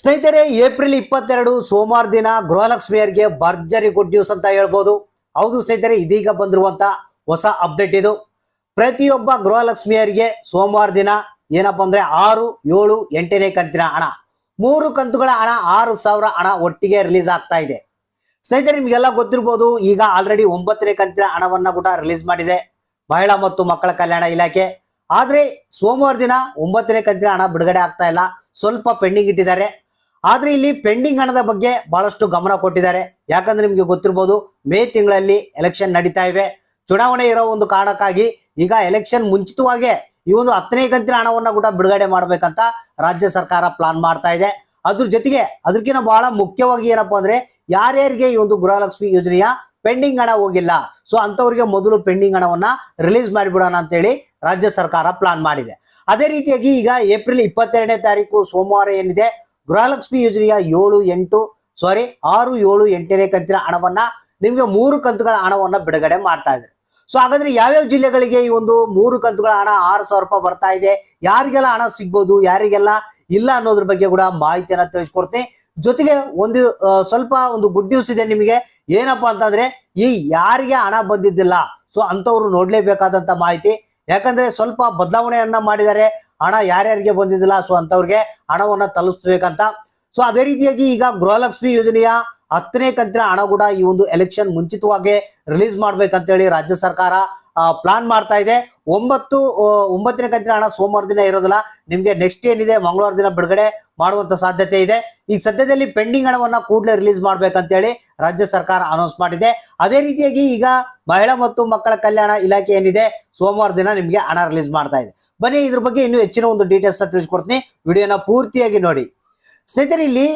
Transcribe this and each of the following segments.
ಸ್ನೇಹಿತರೆ, ಏಪ್ರಿಲ್ ಇಪ್ಪತ್ತೆರಡು, ಸೋಮವಾರ ದಿನ ಗೃಹಲಕ್ಷ್ಮಿಯರಿಗೆ ಭರ್ಜರಿ ಗುಡ್ ನ್ಯೂಸ್ ಅಂತ ಹೇಳ್ಬೋದು. ಹೌದು ಸ್ನೇಹಿತರೆ, ಇದೀಗ ಬಂದಿರುವಂತ ಹೊಸ ಅಪ್ಡೇಟ್ ಇದು. ಪ್ರತಿಯೊಬ್ಬ ಗೃಹಲಕ್ಷ್ಮಿಯರಿಗೆ ಸೋಮವಾರ ದಿನ ಏನಪ್ಪಾ ಅಂದ್ರೆ ಆರು, ಏಳು, ಎಂಟನೇ ಕಂತಿನ ಹಣ. ಮೂರು ಕಂತುಗಳ ಹಣ ಆರು ಸಾವಿರ ಹಣ ಒಟ್ಟಿಗೆ ರಿಲೀಸ್ ಆಗ್ತಾ ಇದೆ. ಸ್ನೇಹಿತರೆ, ನಿಮಗೆಲ್ಲ ಗೊತ್ತಿರ್ಬೋದು, ಈಗ ಆಲ್ರೆಡಿ ಒಂಬತ್ತನೇ ಕಂತಿನ ಹಣವನ್ನ ಕೂಡ ರಿಲೀಸ್ ಮಾಡಿದೆ. ಮಹಿಳಾ ಮತ್ತು ಮಕ್ಕಳ ಕಲ್ಯಾಣ ಇಲಾಖೆ. ಆದ್ರೆ ಸೋಮವಾರ ದಿನ ಒಂಬತ್ತನೇ ಕಂತಿನ ಹಣ ಬಿಡುಗಡೆ ಆಗ್ತಾ ಇಲ್ಲ. ಸ್ವಲ್ಪ ಪೆಂಡಿಂಗ್ ಇಟ್ಟಿದ್ದಾರೆ. ಆದ್ರೆ ಇಲ್ಲಿ ಪೆಂಡಿಂಗ್ ಹಣದ ಬಗ್ಗೆ ಬಹಳಷ್ಟು ಗಮನ ಕೊಟ್ಟಿದ್ದಾರೆ. ಯಾಕಂದ್ರೆ ನಿಮ್ಗೆ ಗೊತ್ತಿರ್ಬೋದು, ಮೇ ತಿಂಗಳಲ್ಲಿ ಎಲೆಕ್ಷನ್ ನಡೀತಾ ಇವೆ. ಚುನಾವಣೆ ಇರೋ ಒಂದು ಕಾರಣಕ್ಕಾಗಿ ಈಗ ಎಲೆಕ್ಷನ್ ಮುಂಚಿತವಾಗೇ ಈ ಒಂದು ಹತ್ತನೇ ಕಂತಿನ ಹಣವನ್ನ ಕೂಡ ಬಿಡುಗಡೆ ಮಾಡ್ಬೇಕಂತ ರಾಜ್ಯ ಸರ್ಕಾರ ಪ್ಲಾನ್ ಮಾಡ್ತಾ ಇದೆ. ಅದ್ರ ಜೊತೆಗೆ ಅದಕ್ಕಿಂತ ಬಹಳ ಮುಖ್ಯವಾಗಿ ಏನಪ್ಪಾ ಅಂದ್ರೆ ಯಾರ್ಯಾರಿಗೆ ಈ ಒಂದು ಗೃಹಲಕ್ಷ್ಮಿ ಯೋಜನೆಯ ಪೆಂಡಿಂಗ್ ಹಣ ಹೋಗಿಲ್ಲ, ಸೊ ಅಂತವರಿಗೆ ಮೊದಲು ಪೆಂಡಿಂಗ್ ಹಣವನ್ನ ರಿಲೀಸ್ ಮಾಡಿಬಿಡೋಣ ಅಂತೇಳಿ ರಾಜ್ಯ ಸರ್ಕಾರ ಪ್ಲಾನ್ ಮಾಡಿದೆ. ಅದೇ ರೀತಿಯಾಗಿ ಈಗ ಏಪ್ರಿಲ್ ಇಪ್ಪತ್ತೆರಡನೇ ತಾರೀಕು ಸೋಮವಾರ ಏನಿದೆ ಗೃಹಲಕ್ಷ್ಮಿ ಯೋಜನೆಯ ಏಳು, ಎಂಟು ಸಾರಿ ಆರು, ಏಳು, ಎಂಟನೇ ಕಂತಿನ ಹಣವನ್ನ ನಿಮ್ಗೆ ಮೂರು ಕಂತುಗಳ ಹಣವನ್ನ ಬಿಡುಗಡೆ ಮಾಡ್ತಾ ಇದ್ದಾರೆ. ಸೊ ಹಾಗಾದ್ರೆ ಯಾವ್ಯಾವ ಜಿಲ್ಲೆಗಳಿಗೆ ಈ ಒಂದು ಮೂರು ಕಂತುಗಳ ಹಣ ಆರು ಸಾವಿರ ರೂಪಾಯಿ ಬರ್ತಾ ಇದೆ? ಯಾರಿಗೆಲ್ಲ ಹಣ ಸಿಗ್ಬೋದು, ಯಾರಿಗೆಲ್ಲ ಇಲ್ಲ ಅನ್ನೋದ್ರ ಬಗ್ಗೆ ಕೂಡ ಮಾಹಿತಿಯನ್ನ ತಿಳಿಸ್ಕೊಡ್ತೀನಿ. ಜೊತೆಗೆ ಒಂದು ಸ್ವಲ್ಪ ಒಂದು ಗುಡ್ ನ್ಯೂಸ್ ಇದೆ ನಿಮಗೆ. ಏನಪ್ಪಾ ಅಂತಂದ್ರೆ, ಈ ಯಾರಿಗೆ ಹಣ ಬಂದಿದ್ದಿಲ್ಲ ಸೊ ಅಂತವ್ರು ನೋಡ್ಲೇಬೇಕಾದಂತ ಮಾಹಿತಿ. ಯಾಕಂದ್ರೆ ಸ್ವಲ್ಪ ಬದಲಾವಣೆಯನ್ನ ಮಾಡಿದ್ದಾರೆ. ಹಣ ಯಾರ್ಯಾರಿಗೆ ಬಂದಿದ್ದಿಲ್ಲ? ಸೊ ಅಂತವ್ರಿಗೆ ಹಣವನ್ನ ತಲುಪಿಸ್ಬೇಕಂತ. ಸೊ ಅದೇ ರೀತಿಯಾಗಿ ಈಗ ಗೃಹಲಕ್ಷ್ಮಿ ಯೋಜನೆಯ ಹತ್ತನೇ ಕಂತಿನ ಹಣ ಕೂಡ ಈ ಒಂದು ಎಲೆಕ್ಷನ್ ಮುಂಚಿತವಾಗಿ ರಿಲೀಸ್ ಮಾಡ್ಬೇಕಂತೇಳಿ ರಾಜ್ಯ ಸರ್ಕಾರ ಪ್ಲಾನ್ ಮಾಡ್ತಾ ಇದೆ. ಒಂಬತ್ತು ಒಂಬತ್ತನೇ ಕಂತಿನ ಹಣ ಸೋಮವಾರ ದಿನ ಇರೋದಿಲ್ಲ. ನಿಮ್ಗೆ ನೆಕ್ಸ್ಟ್ ಏನಿದೆ? ಮಂಗಳವಾರ ದಿನ ಬಿಡುಗಡೆ ಮಾಡುವಂತ ಸಾಧ್ಯತೆ ಇದೆ. ಈಗ ಸದ್ಯದಲ್ಲಿ ಪೆಂಡಿಂಗ್ ಹಣವನ್ನ ಕೂಡಲೇ ರಿಲೀಸ್ ಮಾಡ್ಬೇಕಂತೇಳಿ ರಾಜ್ಯ ಸರ್ಕಾರ ಅನೌನ್ಸ್ ಮಾಡಿದೆ. ಅದೇ ರೀತಿಯಾಗಿ ಈಗ ಮಹಿಳಾ ಮತ್ತು ಮಕ್ಕಳ ಕಲ್ಯಾಣ ಇಲಾಖೆ ಏನಿದೆ? ಸೋಮವಾರ ದಿನ ನಿಮ್ಗೆ ಹಣ ರಿಲೀಸ್ ಮಾಡ್ತಾ ಇದೆ. ಬನ್ನಿ ಇದ್ರ ಬಗ್ಗೆ ಇನ್ನೂ ಹೆಚ್ಚಿನ ಒಂದು ಡೀಟೇಲ್ಸ್ ತಿಳಿಸ್ಕೊಡ್ತೀನಿ. ವಿಡಿಯೋನ ಪೂರ್ತಿಯಾಗಿ ನೋಡಿ. ಸ್ನೇಹಿತರೆ, ಇಲ್ಲಿ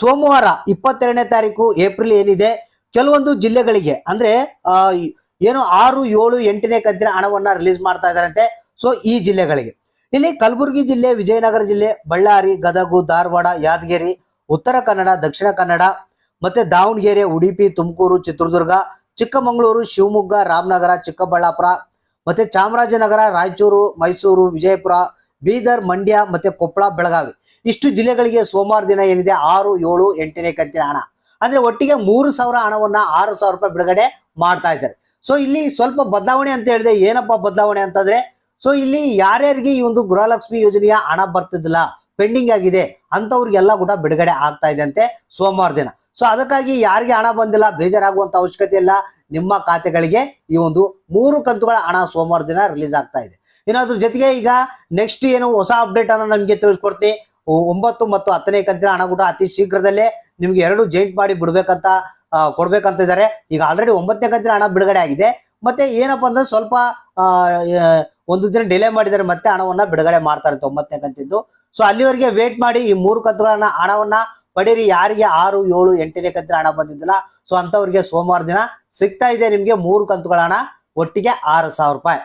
ಸೋಮವಾರ ಇಪ್ಪತ್ತೆರಡನೇ ತಾರೀಕು ಏಪ್ರಿಲ್ ಏನಿದೆ, ಕೆಲವೊಂದು ಜಿಲ್ಲೆಗಳಿಗೆ ಅಂದ್ರೆ ಏನು ಆರು, ಏಳು, ಎಂಟನೇ ಕಂತಿನ ಹಣವನ್ನ ರಿಲೀಸ್ ಮಾಡ್ತಾ ಇದ್ದಾರಂತೆ. ಸೊ ಈ ಜಿಲ್ಲೆಗಳಿಗೆ. ಇಲ್ಲಿ ಕಲಬುರಗಿ ಜಿಲ್ಲೆ, ವಿಜಯನಗರ ಜಿಲ್ಲೆ, ಬಳ್ಳಾರಿ, ಗದಗು, ಧಾರವಾಡ, ಯಾದಗಿರಿ, ಉತ್ತರ ಕನ್ನಡ, ದಕ್ಷಿಣ ಕನ್ನಡ, ಮತ್ತೆ ದಾವಣಗೆರೆ, ಉಡುಪಿ, ತುಮಕೂರು, ಚಿತ್ರದುರ್ಗ, ಚಿಕ್ಕಮಗಳೂರು, ಶಿವಮೊಗ್ಗ, ರಾಮನಗರ, ಚಿಕ್ಕಬಳ್ಳಾಪುರ ಮತ್ತೆ ಚಾಮರಾಜನಗರ, ರಾಯಚೂರು, ಮೈಸೂರು, ವಿಜಯಪುರ, ಬೀದರ್, ಮಂಡ್ಯ ಮತ್ತೆ ಕೊಪ್ಪಳ, ಬೆಳಗಾವಿ. ಇಷ್ಟು ಜಿಲ್ಲೆಗಳಿಗೆ ಸೋಮವಾರ ದಿನ ಏನಿದೆ? ಆರು, ಏಳು, ಎಂಟನೇ ಕಂತಿನ ಹಣ. ಅಂದ್ರೆ ಒಟ್ಟಿಗೆ ಮೂರು ಸಾವಿರ ಹಣವನ್ನ ಆರು ಸಾವಿರ ರೂಪಾಯಿ ಬಿಡುಗಡೆ ಮಾಡ್ತಾ ಇದ್ದಾರೆ. ಸೊ ಇಲ್ಲಿ ಸ್ವಲ್ಪ ಬದಲಾವಣೆ ಅಂತ ಹೇಳಿದೆ. ಏನಪ್ಪ ಬದಲಾವಣೆ ಅಂತಂದ್ರೆ ಸೊ ಇಲ್ಲಿ ಯಾರ್ಯಾರಿಗೆ ಈ ಒಂದು ಗೃಹಲಕ್ಷ್ಮಿ ಯೋಜನೆಯ ಹಣ ಬರ್ತಿದ್ದಿಲ್ಲ, ಪೆಂಡಿಂಗ್ ಆಗಿದೆ ಅಂತವ್ರಿಗೆಲ್ಲ ಕೂಡ ಬಿಡುಗಡೆ ಆಗ್ತಾ ಇದೆ ಅಂತೆ ಸೋಮವಾರ ದಿನ. ಸೊ ಅದಕ್ಕಾಗಿ ಯಾರಿಗೆ ಹಣ ಬಂದಿಲ್ಲ, ಬೇಜಾರಾಗುವಂತ ಅವಶ್ಯಕತೆ ಇಲ್ಲ. ನಿಮ್ಮ ಖಾತೆಗಳಿಗೆ ಈ ಒಂದು ಮೂರು ಕಂತುಗಳ ಹಣ ಸೋಮವಾರ ದಿನ ರಿಲೀಸ್ ಆಗ್ತಾ ಇದೆ. ಏನಾದ್ರೂ ಜೊತೆಗೆ ಈಗ ನೆಕ್ಸ್ಟ್ ಏನು ಹೊಸ ಅಪ್ಡೇಟ್ ಅನ್ನ ನಮಗೆ ತಿಳಿಸ್ಕೊಡ್ತೀನಿ. ಒಂಬತ್ತು ಮತ್ತು ಹತ್ತನೇ ಕಂತಿನ ಹಣ ಕೂಡ ಅತಿ ಶೀಘ್ರದಲ್ಲೇ ನಿಮ್ಗೆ ಎರಡು ಜೈಂಟ್ ಮಾಡಿ ಬಿಡ್ಬೇಕಂತ ಕೊಡ್ಬೇಕಂತ ಇದ್ದಾರೆ. ಈಗ ಆಲ್ರೆಡಿ ಒಂಬತ್ತನೇ ಕಂತಿನ ಹಣ ಬಿಡುಗಡೆ ಆಗಿದೆ. ಮತ್ತೆ ಏನಪ್ಪ ಅಂದ್ರೆ ಸ್ವಲ್ಪ ಒಂದು ದಿನ ಡಿಲೇ ಮಾಡಿದರೆ ಮತ್ತೆ ಹಣವನ್ನ ಬಿಡುಗಡೆ ಮಾಡ್ತಾರೆ ತೊಂಬತ್ತನೇ ಕಂತಿದ್ದು. ಸೊ ಅಲ್ಲಿವರೆಗೆ ವೇಟ್ ಮಾಡಿ ಈ ಮೂರು ಕಂತುಗಳನ್ನ ಹಣವನ್ನ ಪಡೀರಿ. ಯಾರಿಗೆ ಆರು, ಏಳು, ಎಂಟನೇ ಕಂತಿನ ಹಣ ಬಂದಿದ್ದಿಲ್ಲ. ಸೊ ಅಂತವ್ರಿಗೆ ಸೋಮವಾರ ದಿನ ಸಿಗ್ತಾ ಇದೆ ನಿಮ್ಗೆ ಮೂರು ಕಂತುಗಳ ಹಣ ಒಟ್ಟಿಗೆ ಆರು ಸಾವಿರ ರೂಪಾಯಿ.